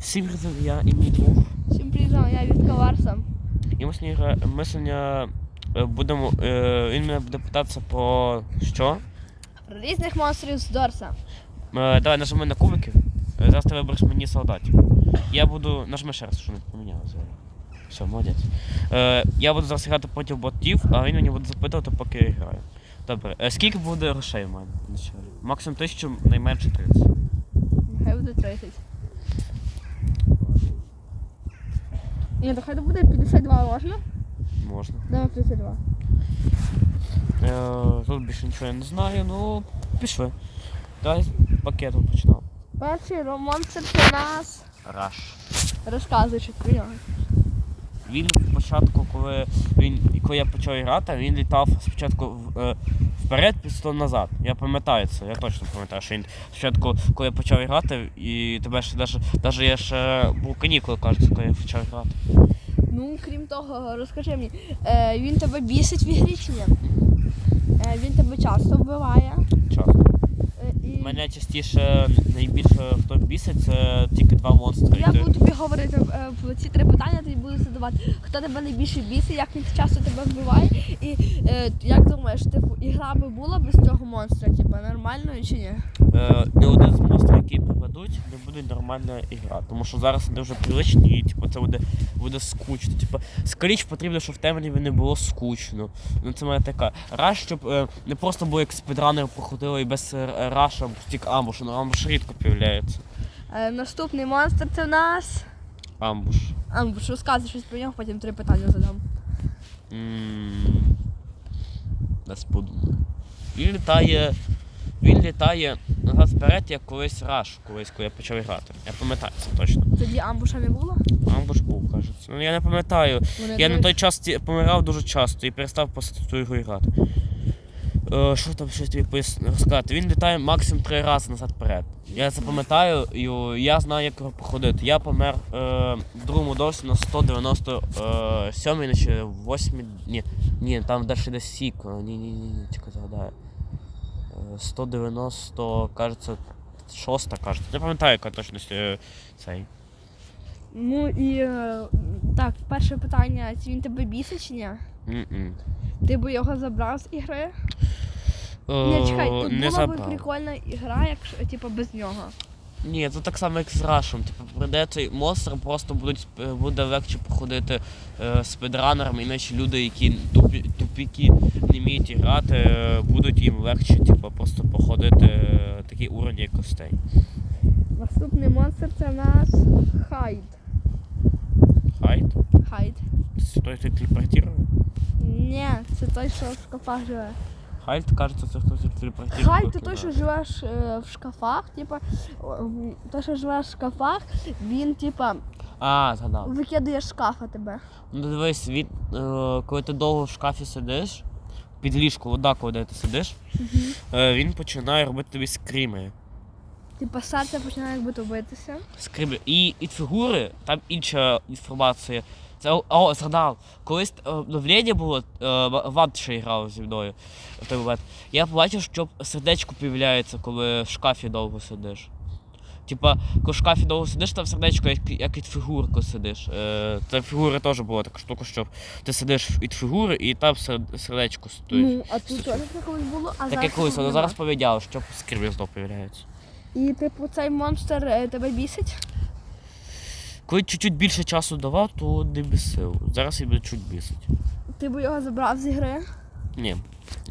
Всім привіт, я і мій друг. Всім привіт, я Вітка Варса. І ми сьогодні, ми сьогодні е, будемо. е, Він мене буде питатися про що? Про різних монстрів з Дорса. Е, Давай нажми на кубики. Зараз ти вибереш мені солдатів. Я буду. Нажми ще раз, що не помінялося. Все, молодець. Е, я буду зараз грати проти ботів, а він мені буде запитувати, поки я граю. Добре. Е, скільки буде грошей в мене? Максимум 1000, найменше 30. Нехай буде 30. Ні, то хай буде 52 можна? Можна. Давай 52. Е, тут більше нічого я не знаю, ну пішли. Давай пакетом починав. Перший ро- монстр це нас. Раш. Розказуй щось про нього. Він спочатку, коли він коли я почав грати, він літав спочатку в- е, вперед, після назад. Я пам'ятаю це, я точно пам'ятаю, що він спочатку, коли я почав грати, і тебе ще навіть, я ще був канікули, кажеться, коли я почав грати. Ну, крім того, розкажи мені, е, він тебе бісить в ігрі чи ні? Е, він тебе часто вбиває. Е, Мене частіше найбільше хто бісить, це тільки два монстри. Я буду тобі говорити е, в ці три питання, ти буду задавати, хто тебе найбільше бісить, як він часто тебе вбиває, і е, як думаєш, типу, ігра би була без цього монстра, типу, нормальною чи ні? Е, не один з монстрів, які попадуть, не буде нормальна ігра. Тому що зараз вони вже привичні і типу, це буде, буде скучно. Типу, скоріш потрібно, щоб в темряві не було скучно. Ну це моя така. Раш, щоб е, не просто було як спідранери проходили і без е, раша тільки амбуш, ну амбуш рідко появляється. Е, наступний монстр це в нас. Амбуш. Амбуш, розказуй щось про нього, потім три питання задам. М, Десь подумаю. Він літає. Він літає назад вперед, як колись раш, колись, коли я почав грати. Я пам'ятаю це точно. Тоді амбуша не було? Амбуш був, кажеться. Ну я не пам'ятаю. Вони Я на той час ті- помирав дуже часто і перестав просто ту ігру грати. Е, що там щось тобі розказати? Він літає максимум три рази назад вперед. Я це пам'ятаю, і я знаю, як його походити. Я помер е, в другому досі на 197 чи 8. Ні, ні, там далі десь сік. Ні, ні, ні, ні, чекай, згадаю. Е, 190, кажеться, шоста, кажеться. Не пам'ятаю, яка точно е, цей. Ну і е, так, перше питання, чи він тебе бісить чи ні? Ти би його забрав з ігри? Ні, чекай, тут не була б забрав. прикольна ігра, якщо типу без нього. Ні, це так само, як з Рашем. Типу, прийде цей монстр, просто будуть е, буде легше походити е, спідранерами, іначе люди, які тупі, тупіки не вміють грати, е, будуть їм легше, типу, просто походити е, такий уровень, як костей. Наступний монстр це в нас Хайд. Хайт? Хайд. Це той, хто телепортує? Ні, це той, що в шкафах живе. Хайт, кажеться, це хтось телепортує. Хайд це той, що живеш е, в шкафах, типа, той, що живеш в шкафах, він, типа, А, згадав. викидає шкафа тебе. Ну дивись, він, е, коли ти довго в шкафі сидиш, під ліжку, вода, коли ти сидиш, е, він починає робити тобі скріми. Типа серце починає якби битися. Скриблю. І від фігури там інша інформація. Це о, згадав. Колись е, обновлення було, е, Вант ще грав зі мною в той момент. Я побачив, що сердечко появляється, коли в шкафі довго сидиш. Типа, коли в шкафі довго сидиш, там сердечко, як, як від фігурки сидиш. Е, це фігури теж була така штука, що ти сидиш від фігури і там сердечко стоїть. Ну, а тут теж таке колись було, а так зараз колись, воно зараз поміняли, що скріблі знов появляється. І типу цей монстр е, тебе бісить? Коли чуть-чуть більше часу давав, то не бісив. Зараз мене чуть бісить. Ти би його забрав з ігри. Ні.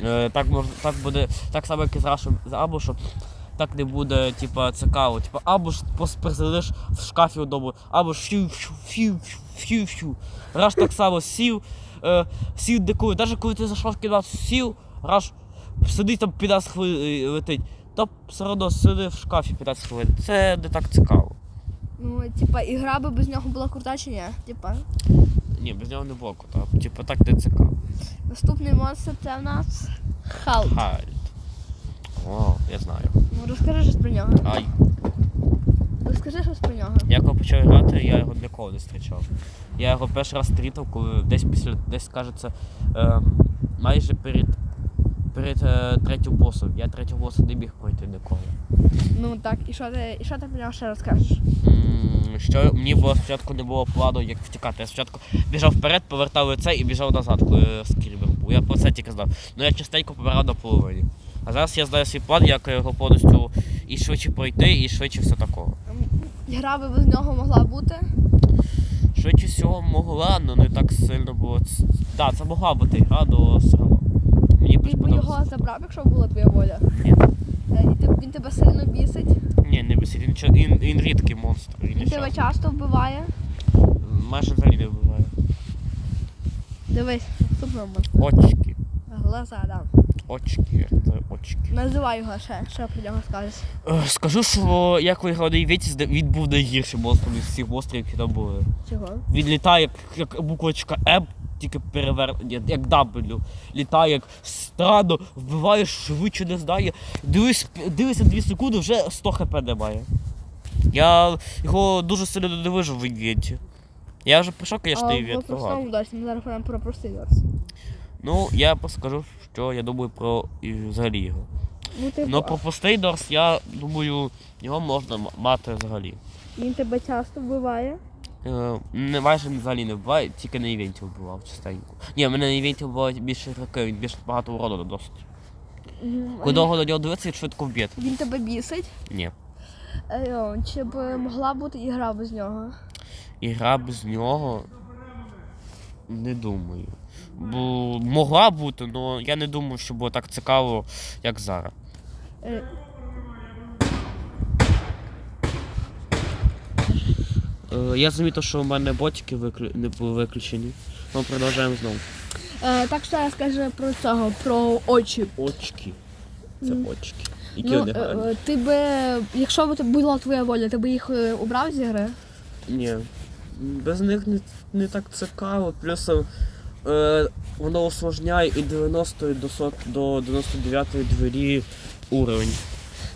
Е, так мож, так буде, так само, як і з Рашем з Абушем, так не буде, типа, цікаво. Типа, Абуш просто присидиш в шкафі вдома, фью фью фью Раш так само сів, е, сів декує. Навіть коли ти зайшов в кімнату, сів, Раш сидить там 15 хвилин е, летить. Та все одно сиди в шкафі 15 хвилин. Це не так цікаво. Ну, типа, ігра би без нього була крута чи ні? Типа. Ні, без нього не було кота. Типа так не цікаво. Наступний монстр це в нас Халк. Хальт. О, я знаю. Ну розкажи щось про нього. Ай. Розкажи щось про нього. Я коли почав грати, я його ніколи не зустрічав. Я його перший раз стрітав, коли десь після, десь кажеться, ем, майже перед перед е, третім босом. Я третього боса не міг пройти ніколи. Ну так, і що ти, і що ти про нього ще розкажеш? М, Що мені було спочатку не було плану, як втікати. Я спочатку біжав вперед, повертав лице і біжав назад, коли скрімер був. Я про це тільки знав. Ну я частенько помирав на половині. А зараз я знаю свій план, як його повністю і швидше пройти, і швидше все такого. Гра би без нього могла бути. Швидше всього могла, але не так сильно було. Так, да, це могла бути гра, але все одно. Мені Ти б його забрав, якщо була твоя воля. Ні. Е, І ти, він тебе сильно бісить. Ні, не бісить. Він, чо- він, він рідкий монстр. Він Він тебе часто. часто вбиває. Майже взагалі не вбиває. Дивись, наступному. Очки. Глаза, да. Очки. Це очки. Називай його ще, що про нього скажеш. Е, Скажу, що як виграв Вітіс, він був найгіршим монстром із всіх монстрів, які там були. Чого? Він літає як, як буквочка М, тільки перевернення, як W. Літає як странно, вбиває швидше не знає. Дивись, дивися 2 секунди, вже 100 хп немає. Я його дуже сильно не в івенті. Я вже прийшов, звісно, А в івент програв. простому ми зараз говоримо про простий досі. Ну, я просто скажу, що я думаю про і взагалі його. Ну, типу, Ну про простий Дорс, я думаю, його можна мати взагалі. він тебе часто вбиває. Е, Не майже взагалі не вбиває, тільки на івенті вбивав частенько. Ні, мене на івенті вбивають більше ігроки, він більше багато уроду досить. Мгм. Коли довго на нього дивитися, він швидко вб'є. Він тебе бісить. Ні. Е, Чи б могла бути ігра без нього? Ігра без нього. Не думаю. Бо могла бути, але я не думаю, що було так цікаво, як зараз. Е, Я замітив, що в мене ботики виклю... не були виключені. Ми продовжуємо знову. е, так що я скажу про цього, про очі. Очки. Це Мгм. очки. Які Ну, вони е, гарні. е, ти би, якщо б це була твоя воля, ти би їх е, убрав з ігри? Ні. Без них не, не так цікаво. Плюс е, воно усложняє і 90 до, сот, до 99 двері уровень.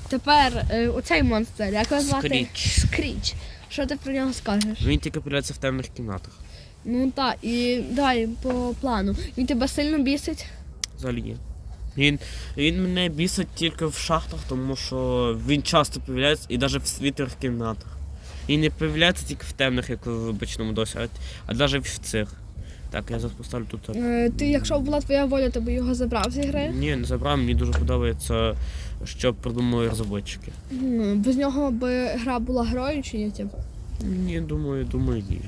Тепер е, оцей монстр, як його звати? Скріч. Скріч. Що ти про нього скажеш? Він тільки появляється в темних кімнатах. Ну так, і дай по плану. Він тебе сильно бісить. Взагалі ні. Він, він мене бісить тільки в шахтах, тому що він часто появляється і навіть в світлих кімнатах. І не появляється тільки в темних, як в обичному досі, а, навіть в цих. Так, я зараз поставлю тут. Е, ти, якщо б була твоя воля, ти би його забрав з ігри. Ні, не забрав, мені дуже подобається, що придумали розробники. М, Без нього би гра була грою чи ні? Типу? Ні, думаю, думаю, ні.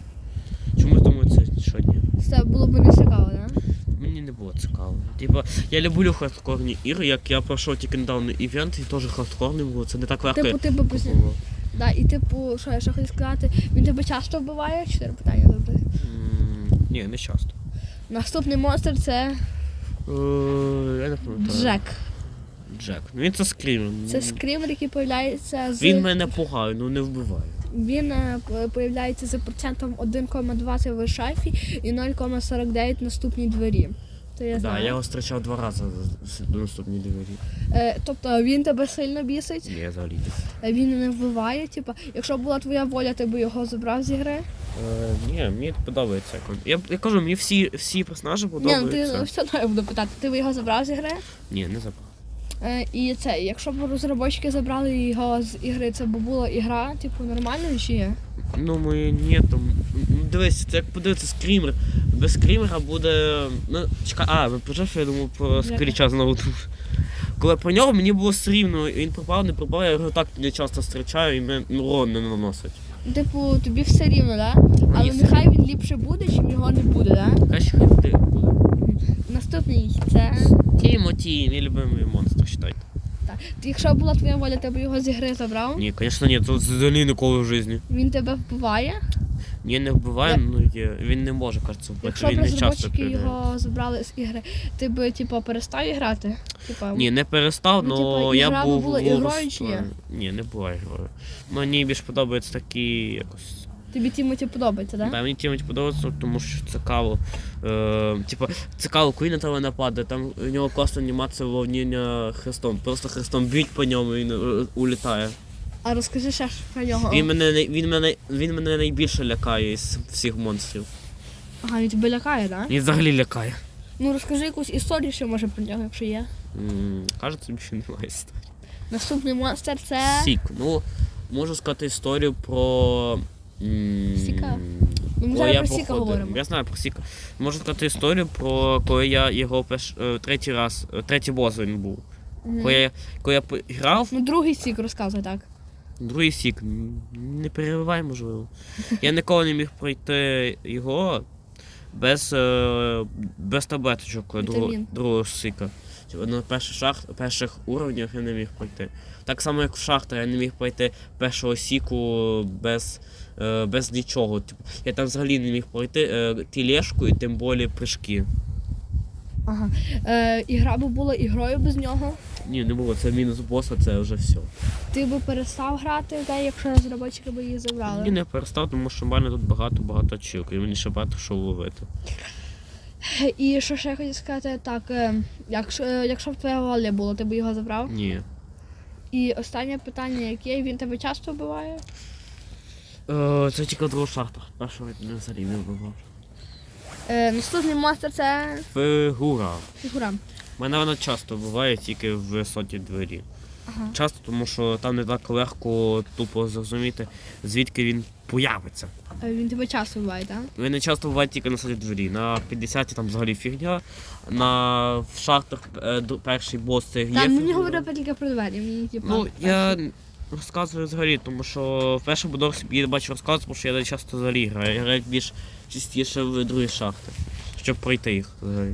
Чомусь думаю, це що ні. Це було б не цікаво, так? Мені не було цікаво. Типа, я люблю хардкорні ігри, як я пройшов тільки недавно івент, і теж хардкорний було, це не так легко. Типу, ти би без. Да, і типу, що я ще хотів сказати, він тебе часто вбиває? Чотири питання добре. М, Ні, не часто. Наступний монстр це Е, Я не пам'ятаю. Джек. Джек. Ну він це скрім. Це скрімер, який появляється з. Він мене пугає, ну не вбиває. Він е, появляється за процентом 1,20 в шафі і 0,49 наступній двері. То я Так, знаю. я його зустрічав два рази до наступній двері. Е, тобто він тебе сильно бісить, Ні, взагалі. е, він не вбиває. Типу, якщо була твоя воля, ти би його забрав з ігри. Е, ні, мені подобається. Я, я кажу, мені всі, всі персонажі Ні, ну подобаються. ти все одно я буду питати, ти би його забрав з ігри. Ні, не забрав. Е, і це, якщо б розробники забрали його з ігри, це б була ігра, типу, нормальна чи ні? Ну, ми ні, там. Дивись, це як подивитися скрімер. Без скрімера буде. Ну, чекай, а, ви почав, що я думав про скріча знову тут. Коли про нього мені було все рівно, він пропав, не пропав, я його так не часто зустрічаю і мене урон не наносить. Типу, тобі все рівно, да? Але нехай він ліпше буде, чим його не буде, да? Краще хай буде. Наступний це. Тімоті, мій любимий монстр, считайте. Так. Якщо була твоя воля, ти б його з ігри забрав. Ні, звісно, ні, це взагалі ніколи в житті. Він тебе вбиває. Ні, не вбиває, Я- ну є. Він не може, кажеться, вбити. Якщо б Він не часто його забрали з ігри, ти б типу, перестав грати? Типа, Ні, не перестав, Ну, але типа, я був. була ігрою чи ні? Ні, не була ігрою. Мені більш подобається такі якось. Тобі Тімоті подобається, так? Да? мені Тімоті подобається, тому що цікаво. Е, типа, цікаво, коли на тебе нападе, там у нього класна анімація вовніння хрестом. Просто хрестом б'ють по ньому і він е, улітає. А розкажи ще ж про нього. Він мене, най- він, мене, він мене найбільше лякає із всіх монстрів. Ага, він тебе лякає, так? Він взагалі лякає. Ну розкажи якусь історію, що може про нього, якщо є. М, Кажеться, більше немає історії. Наступний монстр це. Сік. Ну, можу сказати історію про. Сіка? Ну, ми коли я про Сіка проходив. говоримо. Я знаю про Сіка. Можу сказати історію про коли я його перш, е, третій раз, е, третій бос він був. Коли я, коли я грав, Ну, другий сік розказуй так. другий сік, м, не переривай, можливо. Я ніколи не міг пройти його без, е, без таблеточок другого, Вітамін. другого сіка. На перших, шах, перших уровнях я не міг пройти. Так само, як в шахтер, я не міг пройти першого сіку без, без нічого. Типу, я там взагалі не міг пройти е, тілешку і тим більше прыжки. Ага. Е, ігра би була ігрою без нього. Ні, не було, це мінус боса, це вже все. Ти би перестав грати, та якщо розробники би її забрали. Ні, не перестав, тому що в мене тут багато-багато чілок, і мені ще багато що ловити. І що ще я хотів сказати, так, е, якщо, е, якщо б твоя воля була, ти б його забрав. Ні. І останнє питання, яке він тебе часто вбиває? Е, це тільки другого шахта. Першого не взагалі не вбивав. Е, наступний монстр це Фігура. фігура. Мене вона часто буває тільки в висоті двері. Ага. Часто, тому що там не так легко тупо зрозуміти, звідки він появиться. Е, він тебе часто вбиває, так? Він не часто буває тільки на висоті двері. На 50 там взагалі фігня. На в шахтах е, ду- перший бос це є. Так, мені говорив тільки про двері. Мені, типу, Ну, я розказую взагалі, тому що в першому будові я бачу розказувати, тому що я не часто взагалі граю. Я граю більш частіше в другі шахти, щоб пройти їх взагалі.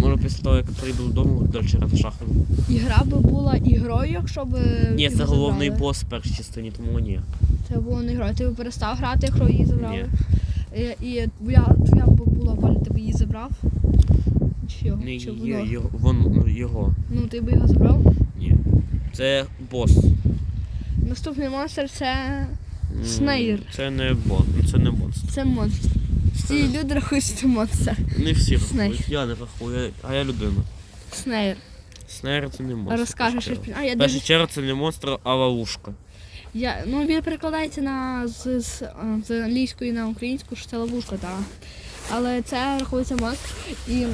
Може після того, як прийду додому, далі раз шахти. Ігра би була ігрою, якщо б. Ні, це головний бос в першій частині, тому ні. Це було не грою. Ти б перестав грати, якщо її забрали. Ні. І, і твоя, твоя б була воля, ти б її забрав. Чи його? Ні, Чи воно? його, вон, його. Ну, ти б його забрав. Ні. Це бос. Наступний монстр це. Снейр. Це не бос, це не монстр. Це монстр. Всі люди рахують, що це монстр. Не всі рахують, я не рахую, а я людина. Снейр. Снейр це не монстр. Розкажеш. про- А, я. В дуже... чергу це не монстр, а ловушка. я... Ну, він перекладається на... з, з, з англійської на українську, що це ловушка, так. Але це рахується монстр. І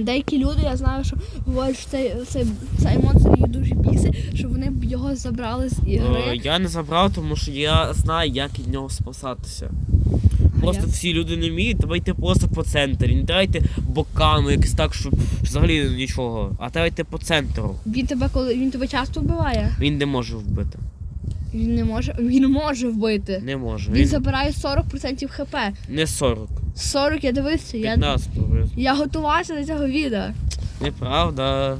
деякі люди, я знаю, що говорять, що цей, цей, цей монстр їх дуже бісить, що вони б його забрали з Е, ігри. Я не забрав, тому що я знаю, як від нього спасатися. Просто всі люди не вміють, треба йти просто по центрі. Не треба йти боками, якось так, щоб взагалі нічого. А треба йти по центру. Він тебе коли він тебе часто вбиває. Він не може вбити. Він не може. Він може вбити. Не може. Він Він забирає 40% хп. не 40. 40, я дивився, я, 15 приблизно. я готувався до цього відео. Неправда.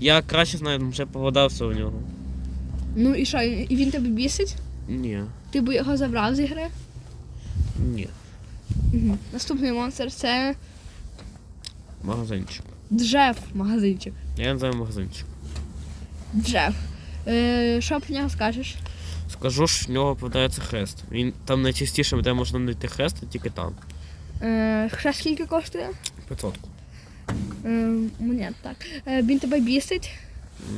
Я краще знаю, тому що я погадався у нього. Ну і що, і він тебе бісить? Ні. Ти б його забрав з ігри? Ні. Угу. Наступний монстр це Магазинчик. Джеф магазинчик. Я не знаю магазинчик. Джеф. Е, що про нього скажеш? Скажу, що в нього попадається хрест. Він там найчастіше, де можна знайти хрест, тільки там. Е, ще скільки коштує? 500. Е, монет, так. Е, він тебе бісить.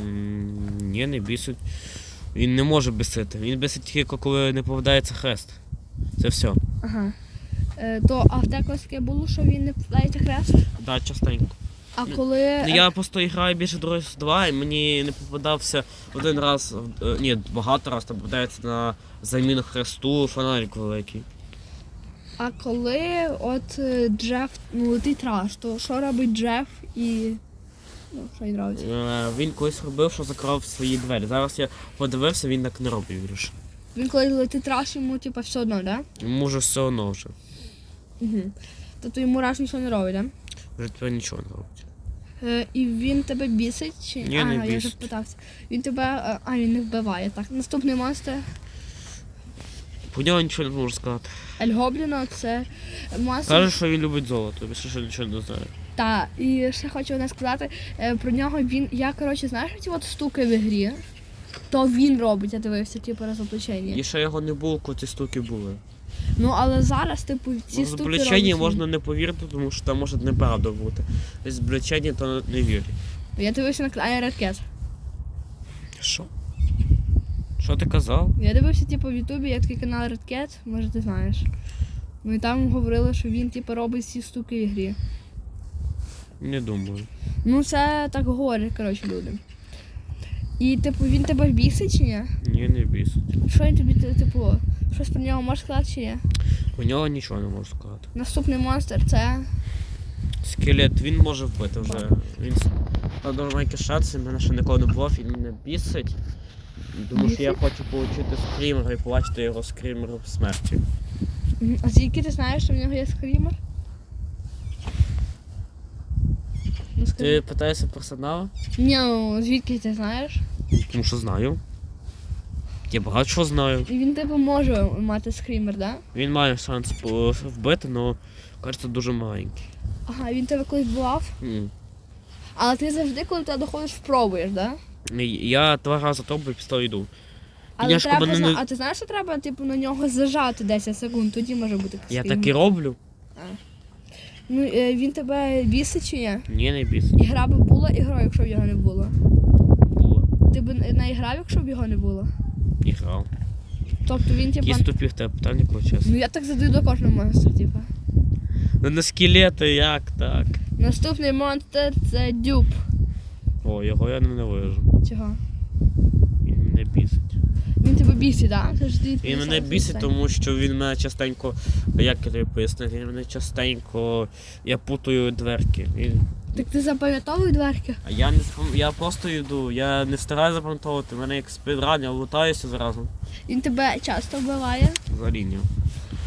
М, Ні, не бісить. Він не може бісити. Він бісить тільки коли не попадається хрест. Це все. Ага. Е, то а в тебе колись таке було, що він не вкладається хрест? Да, частенько. А Ну, коли. Ну, Я просто граю більше другої 2 і мені не попадався один раз, е, ні, багато раз там попадається на заміну хресту фонарик великий. А коли от е, Джеф ну, летить раш, то що робить Джеф і. Ну, що він робить? Е, Він колись робив, що закрив свої двері. Зараз я подивився, він так не робить більше. Він коли летить раш, йому типу, все одно? Да? Може все одно вже. Угу. Тобто йому раш нічого не робить. Да? Вже тепер нічого не робить. Е, і він тебе бісить? Чи... Ні, а, не я вже питався. Він тебе. е, А, він не вбиває. Так. Наступний монстр Про нього нічого не можу сказати. Ель Гобліно, це монстр. Каже, що він любить золото, більше що нічого не знаю. Та, і ще хочу одне сказати, е, про нього він. Я коротше, знаєш ці от стуки в ігрі? То він робить, я дивився, типу, розоблачення. І ще його не було, коли ці стуки були. Ну але зараз, типу, ці В стуки обличченні робить можна не повірити, тому що там може неправда бути. З то не вірю. Я дивився на Redcat. Що? Що ти казав? Я дивився, типу, в Ютубі, є такий канал Redcat, може ти знаєш. Ну і там говорили, що він, типу, робить ці стуки в ігрі. Не думаю. Ну, це так говорять, коротше, люди. І типу він тебе бісить чи ні? Ні, не бісить. Що він тобі, ти- типу, щось про нього можеш сказати чи ні? У нього нічого не можу сказати. Наступний монстр це. Скелет він може вбити вже. Він с- та дуже маленький мене ще ніколи не був, він мене бісить. Тому що я хочу отримати скрімер і побачити його скрімер смерті. А звідки ти знаєш, що в нього є скрімер? Ну. Ти питаєшся персонала? Ні, ну, звідки ти знаєш? Тому що знаю. Я багато чого знаю. І він типу може мати скрімер, да? Він має шанс по- вбити, але кажеться дуже маленький. Ага, він тебе колись бував. М. Але ти завжди, коли ти доходиш, спробуєш, да? Я два рази тобі пістол йду. Але Я треба коли зна... не- А ти знаєш, що треба типу на нього зажати 10 секунд, тоді може бути Я так і роблю. Ну е, він тебе бісить чи ні? Ні, не бісить. І гра би була ігрою, якщо б його не було. Було. Ти б не грав, якщо б його не було. І грав. Тобто він типа. Якісь тупі в тебе питання. Ну я так задаю до кожного монстра, типа. Ну не скелети, як так? Наступний монстр це дюб. О, його я ненавижу. Чого? Він мене бісить. Він тебе бісить, так? Да? Він мене бісить, тому що він мене частенько, як я тобі пояснити, він мене частенько, я путаю дверки. Він... Так ти запам'ятовуй дверки? А я не я просто йду, я не стараюся запам'ятовувати, мене як спідран, я лутаюся зразу Він тебе часто вбиває, за лінію.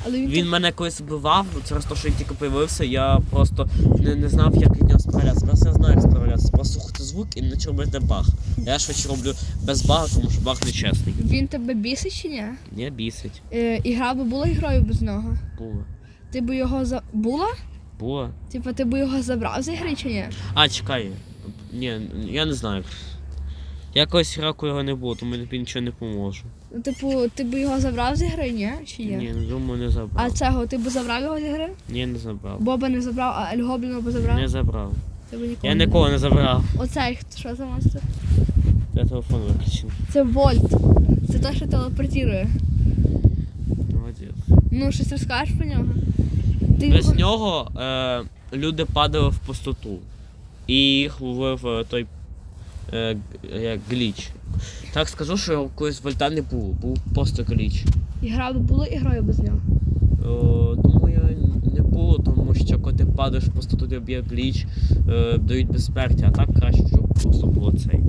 Але він, Він мене колись вбивав, через те, що він тільки появився, я просто не, не знав, як від нього справлятися. Зараз я знаю, як справлятися. Просто слухати звук і не робити баг. Я швидше роблю без бага, тому що баг нечесний. він тебе бісить чи ні? Не бісить. Е, і гра би була ігрою без нього. Було. Ти би його за. Була? Було. Типа ти би його забрав з ігри чи ні? А, чекай. Ні, я не знаю. Я колись раку його не було, тому я тобі нічого не поможу. Ну, типу, ти би його забрав з ігри, ні? Чи є? Ні, не думаю, не забрав. А цього ти би забрав його з ігри? Ні, не забрав. Боба не забрав, а Ельгобліна би забрав? Не забрав. Ти би ніколи Я не нікого не забрав. Оцей, хто- що за монстр? Я телефон виключив. Це Вольт. Це те, що телепортує. Молодець. Ну, щось розкажеш про нього? Ти Без його- нього е, люди падали в пустоту. І їх ловив е, той е, як гліч. Так скажу, що колись вольта не було, був просто гліч. І гра би була ігрою без нього. Е, думаю, не було, тому що коли ти падаєш пустоту, тобі б'є гліч, е, дають безсмертя, а так краще, щоб просто було цей.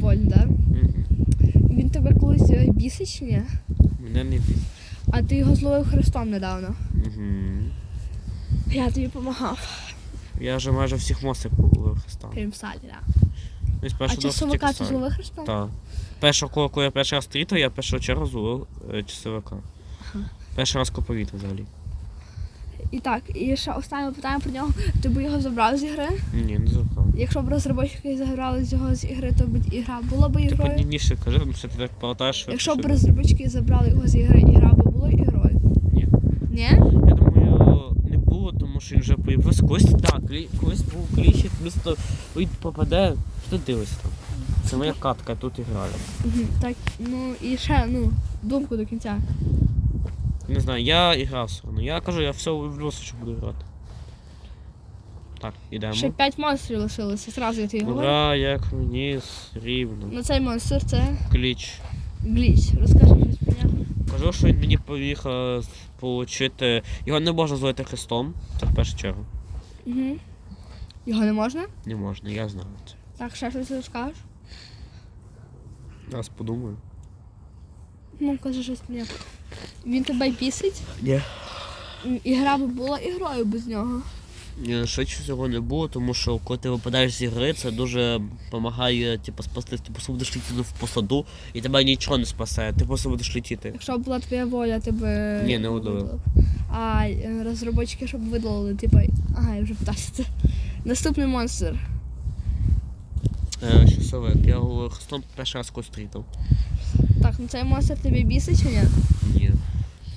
Вольт, да? Мгм. Він тебе колись е, бісить чи ні? Мене не бісить. А ти його зловив хрестом недавно. Мгм. Я тобі допомагав. Я вже майже всіх монстрів половив хреста. Крім Салі, да. Ну, з А першого досвіду часовика тільки ти Салі. зловив хрестом? Так. Першого, коли, коли я перший раз стрітав, я першу чергу зловив е, часовика. Перший раз коповіт взагалі. І так, і ще останнє питання про нього. Ти би його забрав з ігри? Ні, не забрав. Якщо б розробники забрали з його з ігри, то б ігра була б Ти ігрою. подніше кажи, тому що ти так повертаєш. Якщо б розробники забрали його з ігри, ігра б була ігрою. Ні. Ні? Я думаю, не було, тому що він вже появився. Колись так, колись був кліщ, просто він попаде. Ти дивишся там? Це моя катка, я тут і граю. Мгм, Так, ну і ще, ну, думку до кінця. Не знаю, я і грав все одно. Я кажу, я все в що буду грати. Так, ідемо. Ще п'ять монстрів лишилося, зразу я тобі говорю. Ура, як мені рівно. Ну цей монстр це Кліч. гліч. Розкажи щось про нього. Кажу, що він мені поїхав отримати. Його не можна зловити хрестом, це в першу чергу. Угу. Його не можна? Не можна, я знаю це. Так, ще щось розкажеш? Зараз подумаю. Ну, кажи щось нього. Він тебе бісить? Ні. І гра би була ігрою без нього. Ні, Швидше цього не було, тому що коли ти випадаєш з ігри, це дуже допомагає типу, спасти, ти просто будеш летіти в посаду і тебе нічого не спасе, ти просто будеш летіти. Якщо б була твоя воля, ти б. Ні, не удалив. А е, розробники, щоб видалили, типу. Ага, я вже питався це. Наступний монстр. Е, Часовик, я його хрестом перший раз кострітав. Так, ну цей може тобі бісить чи ні? Ні.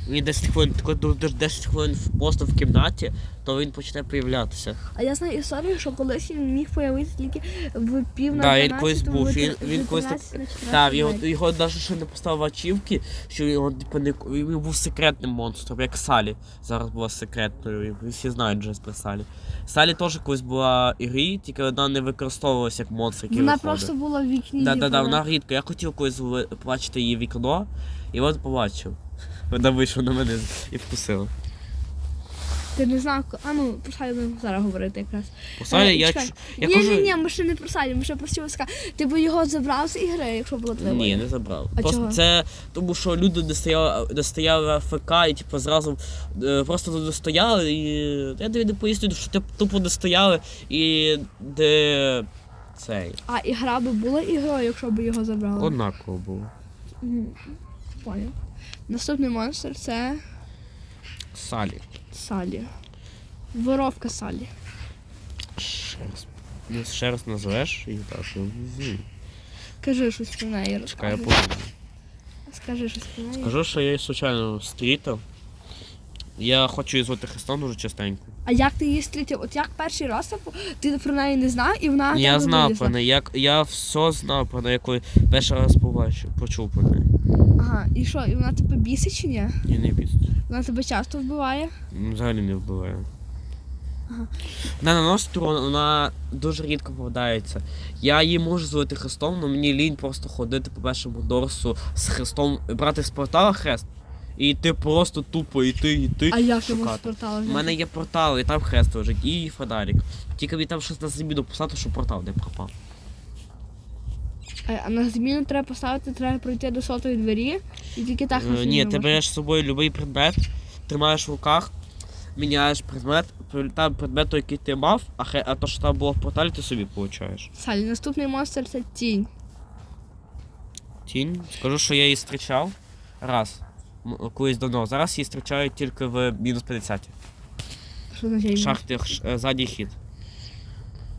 Він 10 хвилин, коли 10 хвилин просто в кімнаті, то він почне появлятися. А я знаю історію, що колись він міг появитися тільки в пів на Да, він колись був, він- він колись так- 13 на 14 Так, його, навіть. його навіть ще не поставив ачівки, що його типу, не він був секретним монстром, як Салі. Зараз була секретною, і всі знають вже про Салі. Салі теж колись була ігрі, тільки вона не використовувалася як монстр, який Вона виходить. просто була в вікні. Да, да, да, вона- вона рідко. Я хотів колись побачити її вікно, і от побачив. Вона вийшла на мене і вкусила. Ти не знав, а ну про Салі будемо зараз говорити якраз. По Салі Е, я, чекай. я ні, кажу... ні, ні, ми ще не про Салі, ми ще про Стівоска. Ти би його забрав з ігри, якщо було твоє. Ні, не забрав. А просто чого? це тому, що люди не стояли, не стояли ФК і типу зразу е, просто туди стояли. І я тобі не поясню, що типу, тупо не стояли і де цей. А ігра би була ігрою, якщо б його забрали. Однаково було. Поняв. Наступний монстр це Салі. Салі. Воровка Салі. Ще раз. Ну, ще раз назвеш і так. ну, візьми. Кажи щось про неї, Чекай, я подумаю. Скажи щось про неї. Скажу, що я її случайно стрітав. Я хочу її звати Христом дуже частенько. А як ти її стрітив? От як перший раз типу, ти про неї не знав і вона Я тебе знав вилізла? про неї, як я все знав про неї, коли перший раз побачив, почув про неї. Ага, і що, і вона тебе бісить чи ні? І не бісить. Вона тебе часто вбиває? Ну, Взагалі не вбиває. Ага. Вона наносить урон, вона дуже рідко попадається. Я її можу звати хрестом, але мені лінь просто ходити по першому дорсу з хрестом, брати з портала хрест, і йти просто тупо йти, йти. А як я можу шукати. У взяти? мене є портал, і там хрест лежить, і фонарик. Тільки мені там щось на зміну писати, що портал не пропав. А, на зміну треба поставити, треба пройти до сотої двері і тільки так на Е, зміну Ні, ти можна. береш з собою будь-який предмет, тримаєш в руках, міняєш предмет, прилітає предмет, той, який ти мав, а, хе- а то, що там було в порталі, ти собі получаєш. Салі, наступний монстр це тінь. Тінь. Скажу, що я її зустрічав раз. м- Колись давно. Зараз її зустрічаю тільки в мінус 50. Що означає? Шахти ш- е, задній хід.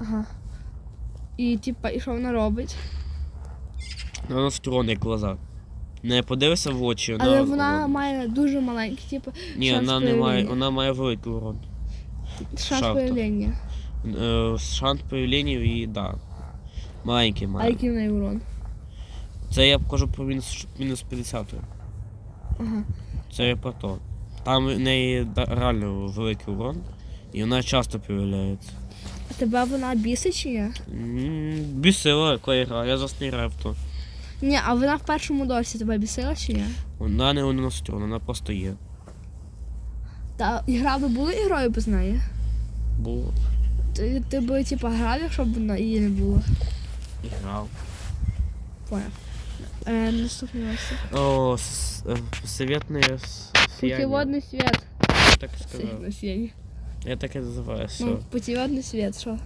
Ага. І типа, і що вона робить? Вона сторони як глаза. Не подивися в очі. Але вона має дуже маленький, типу, Ні, шанс вона не має, вона має великий урон. шанс шахта. появлення. Е, Шанс появлення і да. Маленький А має. який в неї урон? Це я покажу про мінус, мінус 50. Ага. Це я про то. Там в неї да- реально великий урон, і вона часто появляється. А тебе вона бісить чи ні? М, Бісила, коли я грав, я зараз не грав в то. Ні, а вона в першому досі тебе бісила чи ні? Вона не наносить вона просто є. Та ігра би була ігрою без неї. Було. Ти, ти би типа грав, якщо б на- її не було. І грав. Понял. Е, наступний монстр. О, с- е, советне с- сияние. Путеводний світ. Я так і сказав. Сильно сіяння. Я так і називаю. Все. Ну, путеводний світ, що?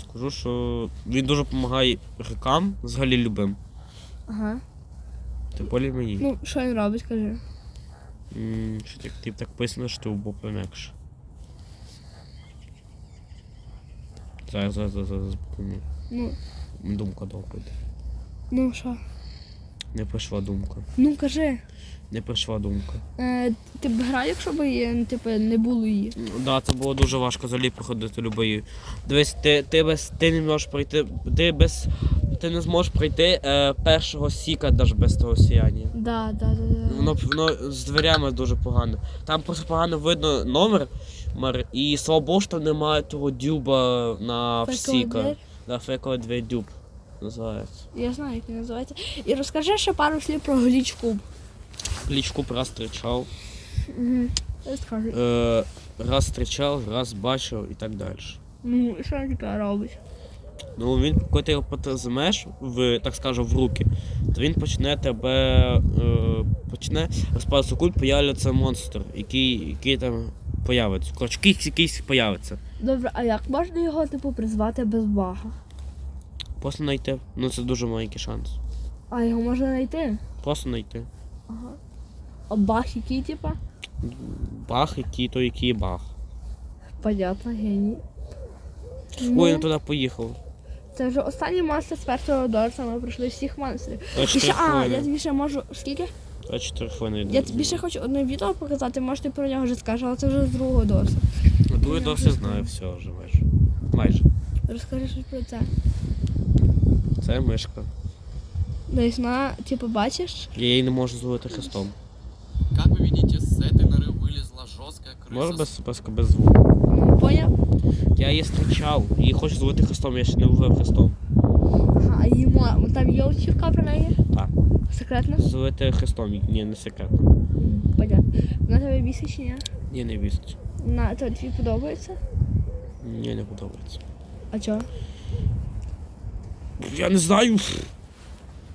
Скажу, що він дуже допомагає рекам, взагалі любим. Ага. Тим полі мені. Ну, що він робить, кажи. М, Що так, ти так писано, що ти був пом'якше. Зараз, зараз, зараз, зараз. помню. Ну, Думка довго йде. ну що? Не прийшла думка. Ну кажи. Не прийшла думка. Е, ти б грав, якщо б її, ну, типу, не було її. Ну, Да, це було дуже важко взагалі проходити любої. Дивись, ти, ти без ти не можеш пройти. Ти без. Ти не зможеш пройти е, першого сіка навіть без того сіяння. Да, да, да, да. Воно, воно з дверями дуже погано. Там просто погано видно номер, мер, і слава Богу, що там немає того дюба на всіка. Да, фейкова двері дюб називається. Я знаю, як він називається. І розкажи ще пару слів про глічку. Клічку раз зустрічав, Угу. Розкажи. е, раз зустрічав, раз бачив і так далі. Ну, і що він таке робить? Ну він, коли ти його потазимеш в, так скажу, в руки, то він почне тебе е, почне розпадатися культ, появляться монстр, який, який там появиться. Коротше, якийсь, якийсь появиться. Добре, а як можна його, типу, призвати без бага? Просто знайти. Ну це дуже маленький шанс. А його можна знайти? Просто знайти. Ага. А баг який, типа? Бах, який то який бах. Понятно, геній. Ой, Ну, він туди поїхав. це вже останній монстр з першого дорса, ми пройшли всіх монстрів. І ще, а, я тобі ще можу. Скільки? А 4 хвилини. Я тобі ще хочу одне відео показати, може ти про нього вже скажеш, але це вже з другого досу. Другий досі знаю, все вже майже. Майже. Розкажи щось про це. Це мишка. Десь на, типу, бачиш? Я її не можу зловити хрестом. Как вы видите, с этой норы вылезла жесткая крыса. Може без, без, без звуку. Ну, поняв? Я її зустрічав, її хочу зловити хрестом, я ще не ловив хрестом. Ага, а йому там є очівка про неї? Так. Секретно? Зловити хрестом, ні, не секретно. Понятно. Вона тебе бісить чи ні? Ні, не вістить. На то тобі подобається? Ні, не подобається. А чого? Я не знаю.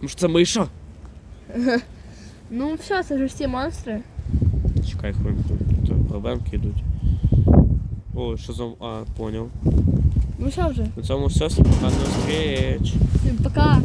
Може це миша? Ну все, це ж всі монстри. Чекай хвилинку. Тут проблемки йдуть. О, що за. А, поняв. Ну все вже. На цьому все, всім пока до зустріч. Всім пока.